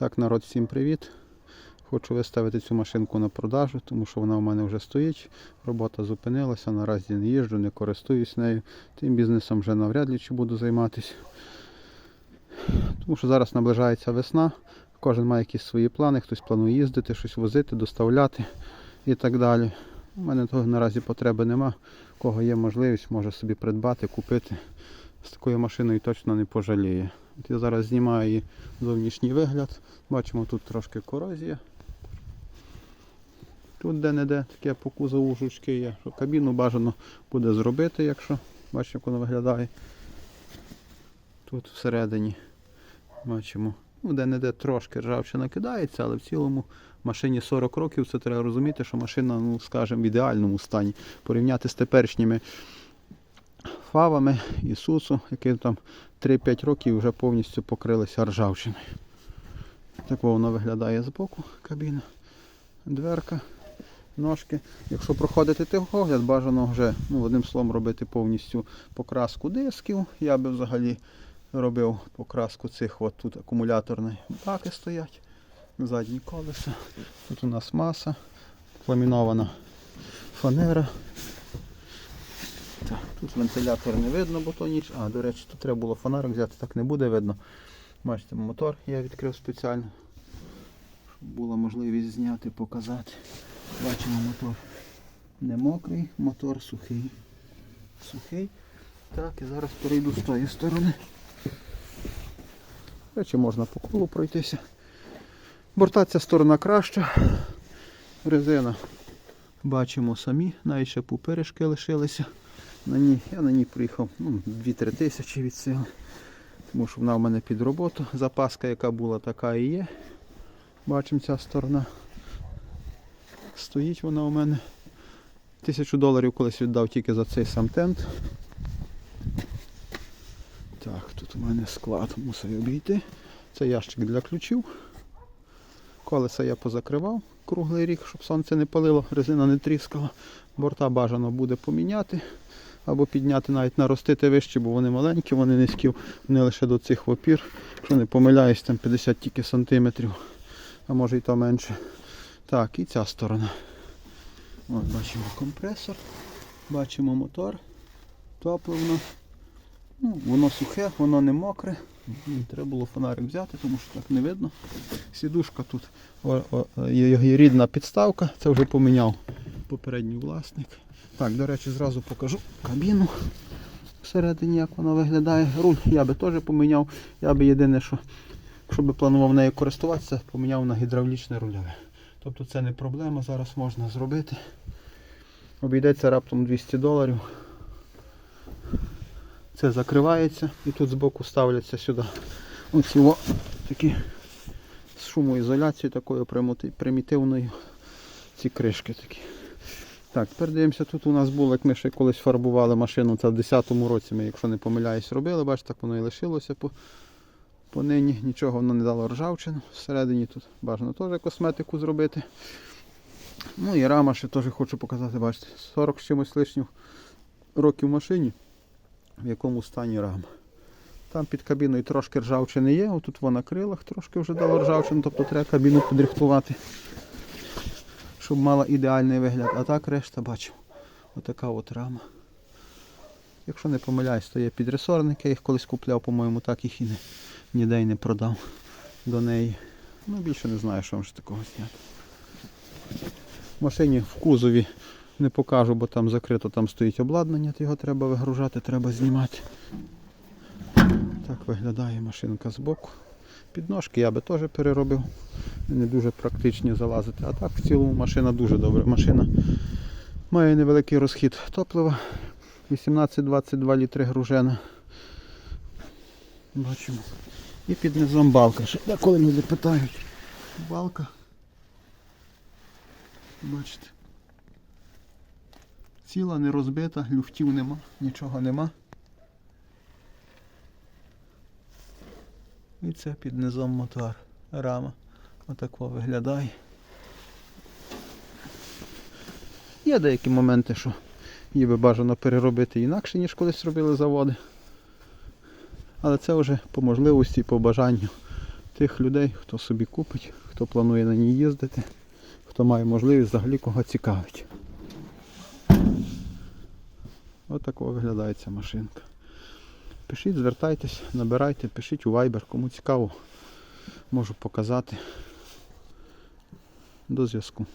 Так, народ, всім привіт. Хочу виставити цю машинку на продажу, тому що вона у мене вже стоїть. Робота зупинилася, наразі не їжджу, не користуюсь нею. Тим бізнесом вже навряд ли чи буду займатися. Тому що зараз наближається весна, кожен має якісь свої плани, хтось планує їздити, щось возити, доставляти і так далі. У мене того наразі потреби нема. У кого є можливість, може собі придбати, купити. З такою машиною точно не пожаліє. От я зараз знімаю її зовнішній вигляд. Бачимо тут трошки корозія. Тут де-не-де таке по кузову жучки є. Що кабіну бажано буде зробити, якщо бачите, як воно виглядає. Тут всередині бачимо. Ну, де-не-де трошки ржавчина кидається, але в цілому машині 40 років, це треба розуміти, що машина, ну, скажімо, в ідеальному стані. Порівняти з теперішніми фавами Ісусу, які там 3-5 років вже повністю покрилися ржавчиною. Так воно виглядає збоку кабіна, дверка, ножки. Якщо проходити техогляд, бажано вже ну, одним словом робити повністю покраску дисків. Я би взагалі робив покраску цих, от тут акумуляторні баки стоять, задні колеса. Тут у нас маса, ламінована фанера. Так, тут вентилятор не видно, бо то ніч. А, до речі, тут треба було фонарик взяти, так не буде видно. Бачите, мотор я відкрив спеціально, щоб була можливість зняти, показати. Бачимо мотор не мокрий, мотор сухий. Сухий. Так, і зараз перейду з тої сторони. Речі, можна по колу пройтися. Борта ця сторона краща. Резина бачимо самі, навіть ще пуперешки лишилися. На ній, я на ній приїхав ну, 2-3 тисячі від сили. Тому що вона в мене під роботу. Запаска, яка була, така і є. Бачимо ця сторона. Стоїть вона у мене. Тисячу доларів колись віддав тільки за цей сам тент. Так, тут у мене склад мусив обійти. Це ящик для ключів. Колеса я позакривав круглий рік, щоб сонце не палило, резина не тріскала. Борта бажано буде поміняти або підняти, навіть наростити вище, бо вони маленькі, вони низькі, вони лише до цих опір. Якщо не помиляюсь, там 50 тільки сантиметрів, а може і то менше. Так, і ця сторона. От бачимо компресор, бачимо мотор, топливно. Ну, воно сухе, воно не мокре. Треба було фонарик взяти, тому що так не видно. Сідушка тут о, о, є, рідна підставка, це вже поміняв попередній власник. Так, до речі, зразу покажу кабіну всередині, як вона виглядає. Руль я би теж поміняв. Я би єдине, що якщо би планував нею користуватися, поміняв на гідравлічне рульове. Тобто це не проблема, зараз можна зробити. Обійдеться раптом 200 доларів. Це закривається і тут збоку ставляться сюди оці о, такі з шумоізоляцією такою примітивною. Ці кришки такі. Так, тепер дивимося, тут у нас було, як ми ще колись фарбували машину, це в 10-му році ми, якщо не помиляюсь, робили, бачите, так воно і лишилося по, по нині. Нічого воно не дало ржавчину. Всередині тут бажано теж косметику зробити. Ну і рама ще теж хочу показати, бачите, 40 з чимось лишніх років в машині в якому стані рама. Там під кабіною трошки ржавчини є, отут вона на крилах трошки вже дало ржавчину, тобто треба кабіну підрихтувати, щоб мала ідеальний вигляд. А так решта бачу. Отака от рама. Якщо не помиляюсь, то є підресорники, я їх колись купляв, по-моєму, так їх і не, ніде й не продав до неї. Ну більше не знаю, що вам ще такого зняти. В машині в кузові не покажу, бо там закрито, там стоїть обладнання, то його треба вигружати, треба знімати. Так виглядає машинка збоку. Підножки я би теж переробив. Не дуже практичні залазити. А так в цілому машина дуже добра. Машина має невеликий розхід топлива. 18-22 літри гружена. Бачимо. І під низом балка. Деколи люди питають. Балка. Бачите. Ціла не розбита, люфтів нема, нічого нема. І це під низом мотор. Рама. Отако виглядає. Є деякі моменти, що її би бажано переробити інакше, ніж колись робили заводи. Але це вже по можливості, по бажанню тих людей, хто собі купить, хто планує на ній їздити, хто має можливість взагалі кого цікавить. Ось такого виглядає ця машинка. Пишіть, звертайтесь, набирайте, пишіть у Viber, кому цікаво, можу показати. До зв'язку.